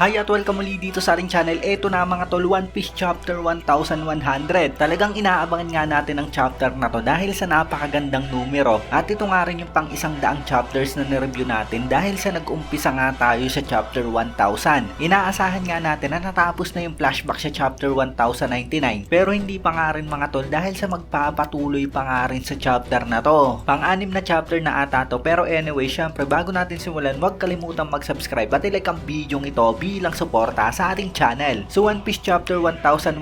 Hi at welcome muli dito sa ating channel. Ito na mga tol, One Piece Chapter 1100. Talagang inaabangan nga natin ang chapter na to dahil sa napakagandang numero. At ito nga rin yung pang isang daang chapters na nireview natin dahil sa nag-umpisa nga tayo sa chapter 1000. Inaasahan nga natin na natapos na yung flashback sa chapter 1099 pero hindi pa nga rin mga tol dahil sa magpapatuloy pa nga rin sa chapter na to. Pang-anim na chapter na ata to pero anyway, syempre bago natin simulan, huwag kalimutang mag-subscribe at ilike ang video ito bilang suporta sa ating channel. So One Piece Chapter 1100,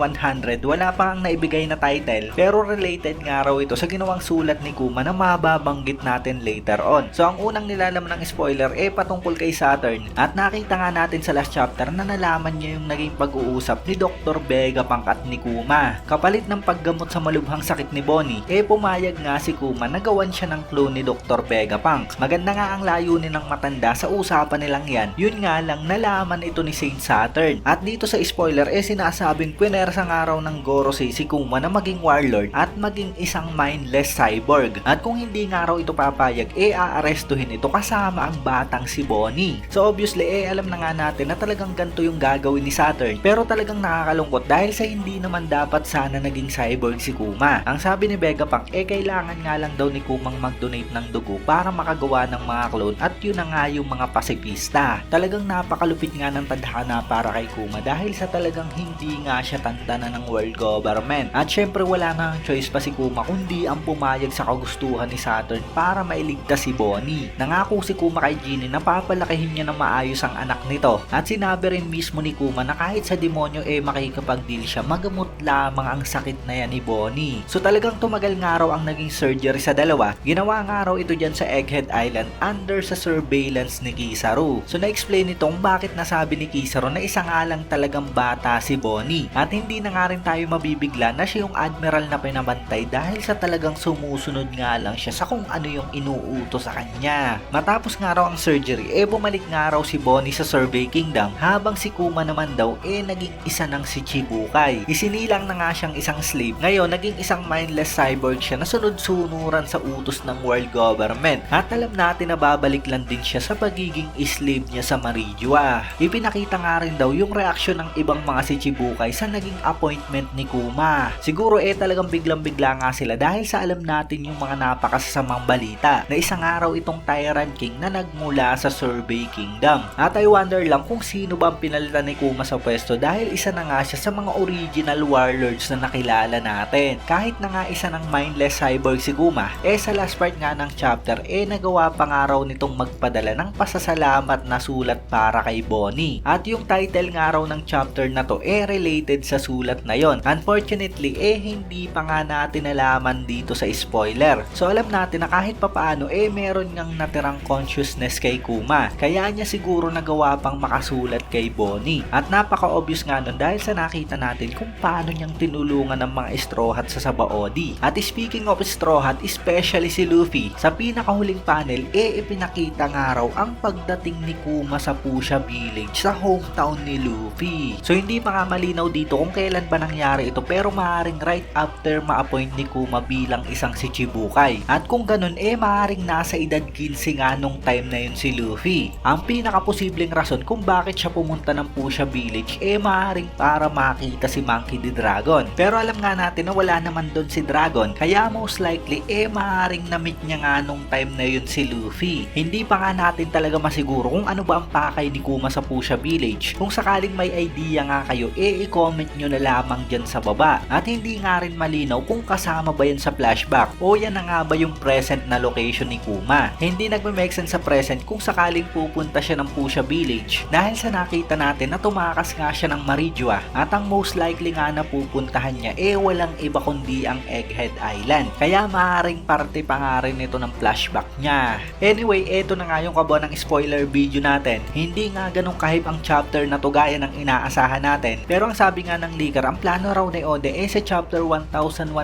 wala pa ang naibigay na title pero related nga raw ito sa ginawang sulat ni Kuma na mababanggit natin later on. So ang unang nilalaman ng spoiler eh patungkol kay Saturn at nakita nga natin sa last chapter na nalaman niya yung naging pag-uusap ni Dr. Vegapunk at ni Kuma. Kapalit ng paggamot sa malubhang sakit ni Bonnie, eh pumayag nga si Kuma na gawan siya ng clone ni Dr. Vegapunk. Maganda nga ang layunin ng matanda sa usapan nilang yan. Yun nga lang nalaman ito ni Saint Saturn. At dito sa spoiler eh sinasabing pinersa nga raw ng Gorosei si Kuma na maging warlord at maging isang mindless cyborg. At kung hindi nga raw ito papayag, eh aarestuhin ito kasama ang batang si Bonnie. So obviously eh alam na nga natin na talagang ganito yung gagawin ni Saturn. Pero talagang nakakalungkot dahil sa hindi naman dapat sana naging cyborg si Kuma. Ang sabi ni Vegapunk eh kailangan nga lang daw ni Kumang mag-donate ng dugo para makagawa ng mga clone at yun na nga yung mga pasipista. Talagang napakalupit nga ng tadhana para kay Kuma dahil sa talagang hindi nga siya tanda ng world government. At syempre wala na ang choice pa si Kuma kundi ang pumayag sa kagustuhan ni Saturn para mailigtas si Bonnie. Nangako si Kuma kay Genie na papalakihin niya na maayos ang anak nito. At sinabi rin mismo ni Kuma na kahit sa demonyo eh makikipag-deal siya, magamot lamang ang sakit na yan ni Bonnie. So talagang tumagal nga raw ang naging surgery sa dalawa. Ginawa nga raw ito dyan sa Egghead Island under sa surveillance ni Kizaru. So na-explain nito kung bakit nasabi ni Kizaru na isa nga lang talagang bata si Bonnie. At hindi na nga rin tayo mabibigla na siya yung admiral na pinabantay dahil sa talagang sumusunod nga lang siya sa kung ano yung inuuto sa kanya. Matapos nga raw ang surgery, eh bumalik nga raw si Bonnie sa Survey Kingdom habang si Kuma naman daw eh naging isa ng si Chibukai. Isinilang na nga siyang isang slave. Ngayon, naging isang mindless cyborg siya na sunod-sunuran sa utos ng world government. At alam natin na babalik lang din siya sa pagiging slave niya sa Marijua. Ipinakita nga rin daw yung reaksyon ng ibang mga si Chibukai sa naging appointment ni Kuma. Siguro eh talagang biglang-bigla nga sila dahil sa alam natin yung mga napakasasamang balita na isang araw itong Tyrant King na nagmula sa Survey Kingdom. At I wonder lang kung sino ba ang pinalitan ni Kuma sa pwesto dahil isa na nga siya sa mga original warlords na nakilala natin. Kahit na nga isa ng mindless cyborg si Kuma, eh sa last part nga ng chapter, eh nagawa pa nga raw nitong magpadala ng pasasalamat na sulat para kay Bonnie. At yung title nga raw ng chapter na to, eh related sa sulat na yon. Unfortunately, eh hindi pa nga natin nalaman dito sa spoiler. So alam natin na kahit papaano, eh meron ngang natirang consciousness kay Kuma. Kaya niya siguro nagawa pang makasulat kay Bonnie. At napaka-obvious nga nun dahil sa nakita natin kung paano niyang tinulungan ng mga Straw Hat sa Sabaody. At speaking of Straw Hat, especially si Luffy, sa pinakahuling panel, eh ipinakita nga raw ang pagdating ni Kuma sa Pusha Village sa hometown ni Luffy. So hindi pa nga malinaw dito kung kailan ba nangyari ito pero maaaring right after ma-appoint ni Kuma bilang isang si Chibukai. At kung ganun eh maaaring nasa edad 15 nga nung time na yun si Luffy. Ang pinakaposibleng rason kung bakit siya pumunta ng Pusha Village eh maaaring para makita si Monkey D. Dragon. Pero alam nga natin na wala naman doon si Dragon kaya most likely eh maaaring na-meet niya nga nung time na yun si Luffy. Hindi pa nga natin talaga masiguro kung ano ba ang pakay ni Kuma sa Pusha Village. Kung sakaling may idea nga kayo eh i-comment nyo na lamang dyan sa baba. At hindi nga rin malinaw kung kasama ba yan sa flashback o yan na nga ba yung present na location ni Kuma. Hindi nagme-make sense sa present kung sakaling pupunta siya ng Pusha Village dahil sa nakita natin na tumakas nga siya ng Marijua at ang most likely nga na pupuntahan niya eh walang iba kundi ang Egghead Island. Kaya maaaring parte pa nga rin ito ng flashback niya. Anyway, eto na nga yung kabuuan ng spoiler video natin. Hindi nga ganun kahip ang chapter na to gaya ng inaasahan natin. Pero ang sabi nga ng leaker, ang plano raw ni Ode eh sa chapter 1100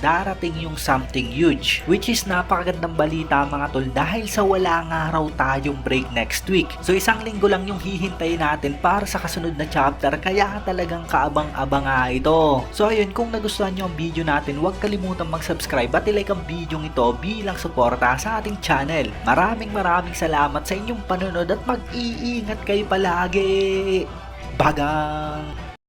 darating yung something huge. Which is napakagandang balita mga tol dahil sa wala nga raw tayong break next week. So isang linggo lang yung hihintayin natin para sa kasunod na chapter kaya talagang kaabang-abang nga ito. So ayun, kung nagustuhan nyo ang video natin, huwag kalimutan mag-subscribe at ilike ang video ito bilang suporta sa ating channel. Maraming maraming salamat sa inyong panonood at mag-iingat kayo pala লাগে। বাগান।